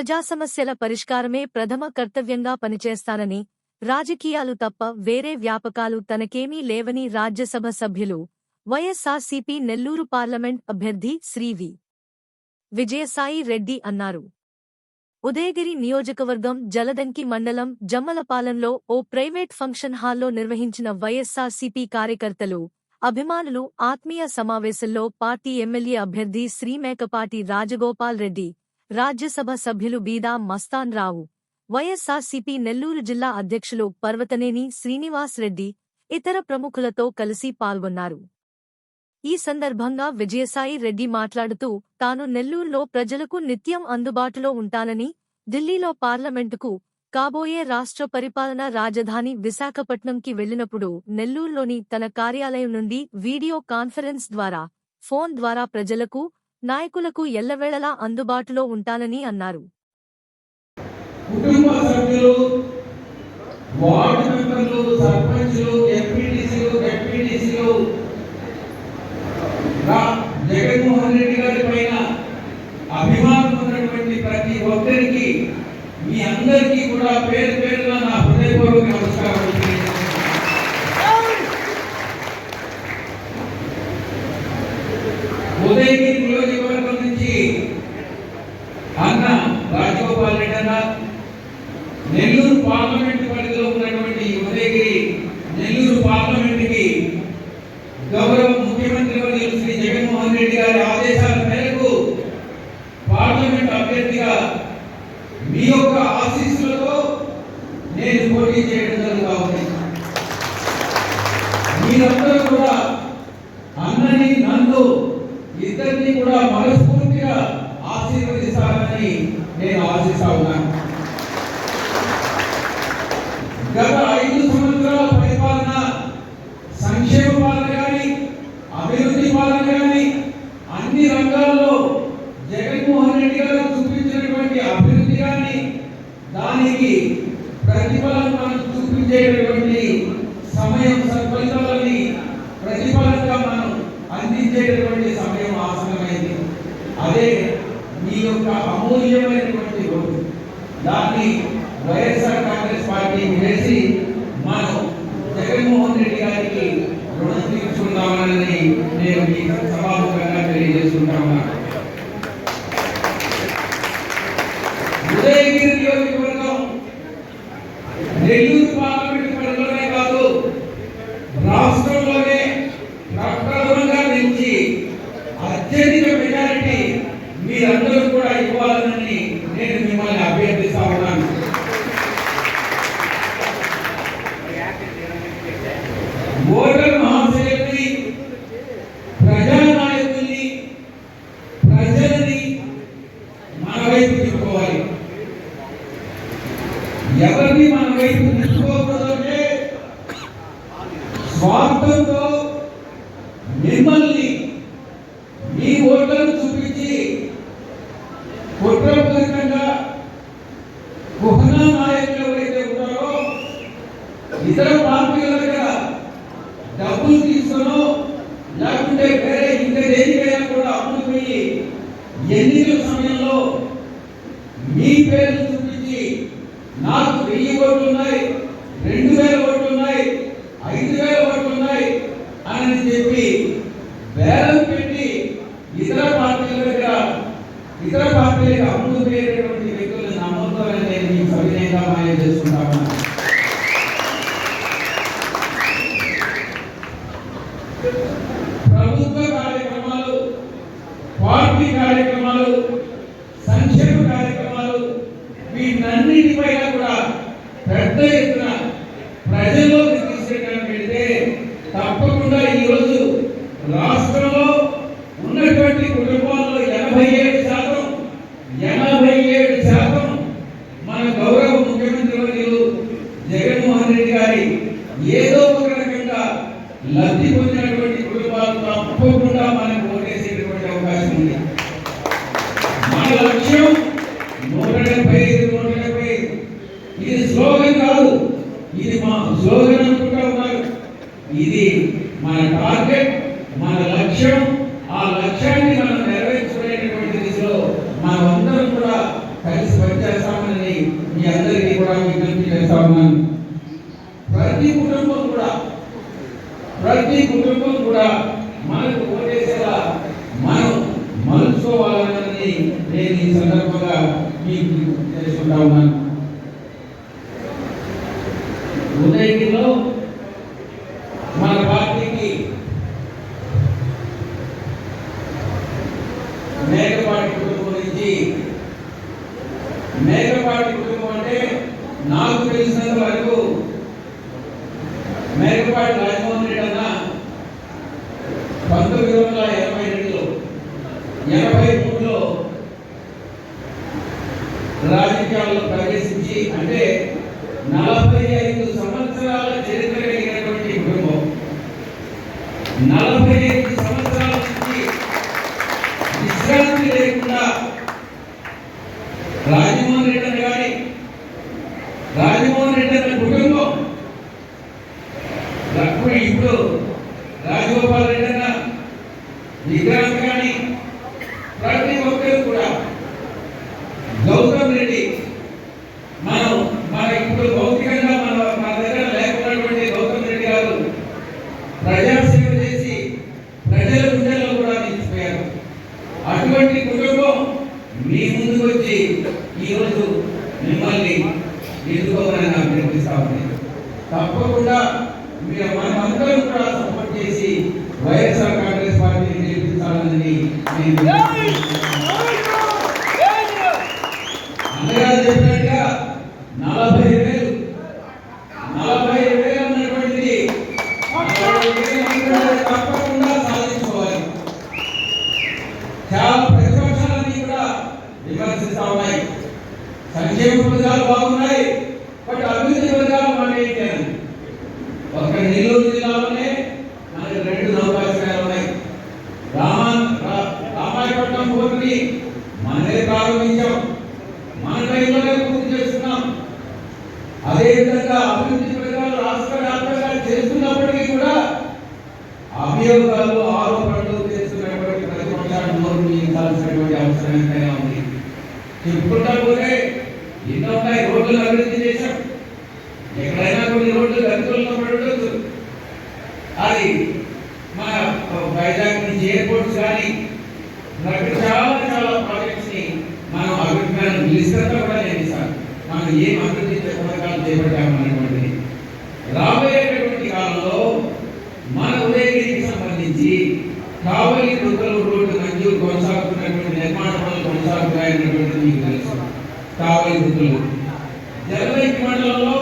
ప్రజా సమస్యల పరిష్కారమే ప్రథమ కర్తవ్యంగా పనిచేస్తానని రాజకీయాలు తప్ప వేరే వ్యాపకాలు తనకేమీ లేవని రాజ్యసభ సభ్యులు వైఎస్సార్సీపీ నెల్లూరు పార్లమెంట్ అభ్యర్థి శ్రీ వి. విజయసాయి రెడ్డి అన్నారు. ఉదయగిరి నియోజకవర్గం జలదంకి మండలం జమ్మలపాలెంలో ఓ ప్రైవేట్ ఫంక్షన్ హాల్లో నిర్వహించిన వైఎస్సార్సీపీ కార్యకర్తలు అభిమానులు ఆత్మీయ సమావేశంలో పార్టీ ఎమ్మెల్యే అభ్యర్థి శ్రీమేకపాటి రాజగోపాల్ రెడ్డి రాజ్యసభ సభ్యులు బీదా మస్తాన్ రావు. వైఎస్సార్సీపీ నెల్లూరు జిల్లా అధ్యక్షులు పర్వతనేని శ్రీనివాస్ రెడ్డి ఇతర ప్రముఖులతో కలిసి పాల్గొన్నారు. ఈ సందర్భంగా విజయసాయి రెడ్డి మాట్లాడుతూ తాను నెల్లూరులో ప్రజలకు నిత్యం అందుబాటులో ఉంటానని ఢిల్లీలో పార్లమెంటుకు కాబోయే రాష్ట్ర పరిపాలన రాజధాని విశాఖపట్నంకి వెళ్ళినప్పుడు నెల్లూరులోని తన కార్యాలయం నుండి వీడియో కాన్ఫరెన్స్ ద్వారా ఫోన్ ద్వారా ప్రజలకు నాయకులకు ఎల్లవేళలా అందుబాటులో ఉంటానని అన్నారు. కుటుంబ సభ్యులు వార్డు మెంబర్లు సర్పంచులు ఎంపీటీసీలు ఎంపీటీసీలు జగన్మోహన్ రెడ్డి గారి పైన అభిమానం ఉన్నటువంటి ప్రతి ఒక్కరికి మీ అందరికీ కూడా పేరు పేరున నా హృదయపూర్వక నమస్కారం ఉదయగిరి నియోజకవర్గం నుంచి అన్న రాజగోపాల్ రెడ్డి అన్న నెల్లూరు పార్లమెంట్ పరిధిలో ఉన్నటువంటి ఈ ఉదయగిరి నెల్లూరు పార్లమెంట్కి గౌరవ ముఖ్యమంత్రి వర్యులు శ్రీ జగన్మోహన్ రెడ్డి గారి ఆదేశాల మేరకు పార్లమెంట్ అభ్యర్థిగా మీ యొక్క ఆశీస్సులతో నేను పోటీ చేయడం జరుగుతా ఉంది మీరందరూ కూడా అన్నని నన్ను ఇద్దరిని కూడా మనస్ఫూర్తిగా ఆశీర్వదిస్తారని నేను ఆశిస్తా ఉన్నాను. గత ఐదు సంవత్సరాల పరిపాలన సంక్షేమ పాలన కానీ అభివృద్ధి పాలన కానీ అన్ని రంగాల్లో జగన్మోహన్ రెడ్డి గారు చూపించినటువంటి అభివృద్ధి కానీ దానికి ప్రతిఫలం మనం చూపించేటటువంటి సమయం సత్ఫలితాలని ప్రతిఫలంగా మనం అందించేటటువంటి సమయం ఆసనమైంది అదే మీ యొక్క అమూల్యమైనటువంటి రోజు. దాన్ని వైఎస్ఆర్ కాంగ్రెస్ పార్టీ వేసి మనం జగన్మోహన్ రెడ్డి గారికి రుణం తీర్చుకుందామని నేను మీ సభాముఖంగా తెలియజేసుకుంటా ఉన్నాను ఉదయగిరి నియోజకవర్గం నెల్లూరు ఎవరిని మన వైపు తిప్పుకోకూడదంటే స్వార్థంతో నాకు వెయ్యి ఓట్లు ఉన్నాయి రెండు వేల ఓట్లు ఉన్నాయి ఐదు వేల ఓట్లు ఉన్నాయి అని చెప్పి ఏదో ఒక రకంగా లబ్ధి పొందినటువంటి కుటుంబాలు తప్పకుండా మనకు ఓటేసేటువంటి అవకాశం ఉంది. మన లక్ష్యం నూట డెబ్బై ఐదు నూట డెబ్బై ఐదు. ఇది స్లోగన్ కాదు ఇది మా స్లోగన్ అనుకుంటా ఉన్నారు. ఇది మన టార్గెట్ మన లక్ష్యం ఆ లక్ష్యాన్ని మనం నెరవేర్చుకునేటటువంటి దిశలో మనమందరం కూడా కలిసి పనిచేస్తామని మీ అందరికీ కూడా విజ్ఞప్తి చేస్తా ఉన్నాను ప్రతి కుటుంబం కూడా ప్రతి కుటుంబం కూడా మనకు ఓటేసేలా మనం మలుచుకోవాలన్నది నేను ఈ సందర్భంగా మీకు తెలుసుకుంటా ఉన్నాను ఉదయగిరిలో మన పార్టీకి మేకపాటి కుటుంబం నుంచి మేకపాటి కుటుంబం అంటే నాకు తెలిసినంత వరకు మేకపాటి రాజమోహన్ రెడ్డి అన్న పంతొమ్మిది వందల ఎనభై రెండులో ఎనభై మూడులో రాజకీయాల్లో ప్రవేశించి అంటే నలభై ఐదు సంవత్సరాల చరిత్ర కలిగినటువంటి కుటుంబం. నలభై ఐదు సంవత్సరాల నుంచి విశ్రాంతి లేకుండా రాజమోహన్ రెడ్డి అని కానీ రాజమోహన్ రెడ్డి అన్న కుటుంబం ఇప్పుడు ఇప్పుడు రాజగోపాల్ రెడ్డి అన్న విగ్రహం కానీ అన్నగారు చెప్పినట్టుగా నలభై వేలు నలభై వేలు అన్నటువంటిది తప్పకుండా సాధించుకోవాలి. చాలా ప్రతిపక్షాలన్నీ కూడా విమర్శిస్తా ఉన్నాయి. సంక్షేమ పథకాలు బాగున్నాయి బట్ అభివృద్ధి పథకాలు మాట ఏంటి అని ఒక నెల్లూరు జిల్లాలోనే మనకి రెండు నౌకాశ్రయాలు ఉన్నాయి రామా రా- రామాయపట్నం మనమే ప్రారంభించాం. మన టైంలోనే పూర్తి చేస్తున్నాం అదేవిధంగా అభివృద్ధి ప్రకారం రాష్ట్ర వ్యాప్తంగా చేస్తున్నప్పటికీ కూడా అభియోగాలు ఆరోపణలు చేస్తున్నటువంటి ప్రతిపక్షాలు నోరు నియించాల్సినటువంటి అవసరం ఎంతైనా ఉంది. చెప్పుకుంటా పోతే ఎన్నో ఉన్నాయి. రోడ్లు అభివృద్ధి చేశాం. ఎక్కడైనా కొన్ని రోడ్లు గతుల్లో పడుతుంది అది మన వైజాగ్ నుంచి ఎయిర్పోర్ట్స్ కానీ మనకి చాలా చాలా ప్రాజెక్ట్స్ని మనం అభిప్రాయం లిస్ట్ అంతా కూడా నేను ఇస్తాను మనం ఏం అభివృద్ధి పథకాలు చేపట్టామనేటువంటిది. రాబోయేటటువంటి కాలంలో మన ఉదయగిరికి సంబంధించి కావలి దుర్గలు రోడ్డు మంజూరు కొనసాగుతున్నటువంటి నిర్మాణ పనులు కొనసాగుతాయన్నటువంటిది మీకు తెలుసు. కావలి దుర్గలు. జలవైకి మండలంలో